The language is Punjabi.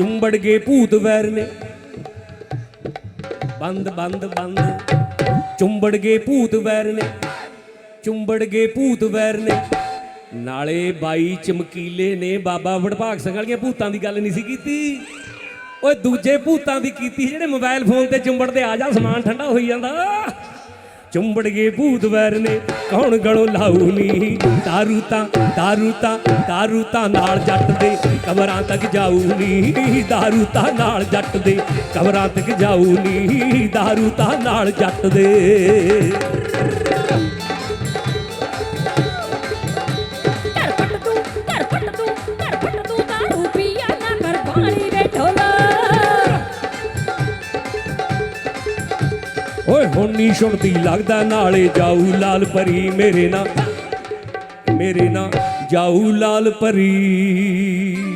ਚੁੰਬੜ ਗਏ ਭੂਤ ਵੈਰ ਨੇ ਬੰਦ ਬੰਦ ਬੰਦ। ਚੁੰਬੜ ਗਏ ਭੂਤ ਵੈਰ ਨੇ ਚੁੰਬੜ ਗਏ ਭੂਤ ਵੈਰ ਨੇ ਨਾਲੇ ਬਾਈ ਚਮਕੀਲੇ ਨੇ ਬਾਬਾ ਵਡਭਾਗ ਸਿੰਘ ਵਾਲੀਆਂ ਭੂਤਾਂ ਦੀ ਗੱਲ ਨਹੀਂ ਸੀ ਕੀਤੀ। ਓਏ ਦੂਜੇ ਭੂਤਾਂ ਦੀ ਕੀਤੀ ਜਿਹੜੇ ਮੋਬਾਈਲ ਫੋਨ ਤੇ ਚੁੰਬੜਦੇ ਆ ਜਾ, ਸਮਾਨ ਠੰਡਾ ਹੋਈ ਜਾਂਦਾ। ਚੁੰਬੜ ਗਏ ਭੂਤ ਵੈਰ ਨੇ, ਕੌਣ ਗਲੋਂ ਲਾਊ ਨੀ? ਦਾਰੂ ਤਾਂ ਦਾਰੂ ਤਾਂ ਦਾਰੂ ਤਾਂ ਨਾਲ ਜੱਟ ਦੇ ਕਬਰਾਂ ਤੱਕ ਜਾਊ ਨੀ। ਦਾਰੂ ਤਾਂ ਨਾਲ ਜੱਟ ਦੇ ਕਬਰਾਂ ਤੱਕ ਜਾਊ ਨੀ। ਦਾਰੂ ਤਾਂ ਨਾਲ ਜੱਟ ਦੇ। ਓਏ ਹੁਣ ਨਹੀਂ ਸੁਣਦੀ, ਲੱਗਦਾ ਨਾਲੇ ਜਾਊ ਲਾਲ ਪਰੀ। ਮੇਰੇ ਨਾਲ ਮੇਰੇ ਨਾਲ ਜਾਊ ਲਾਲ ਪਰੀ।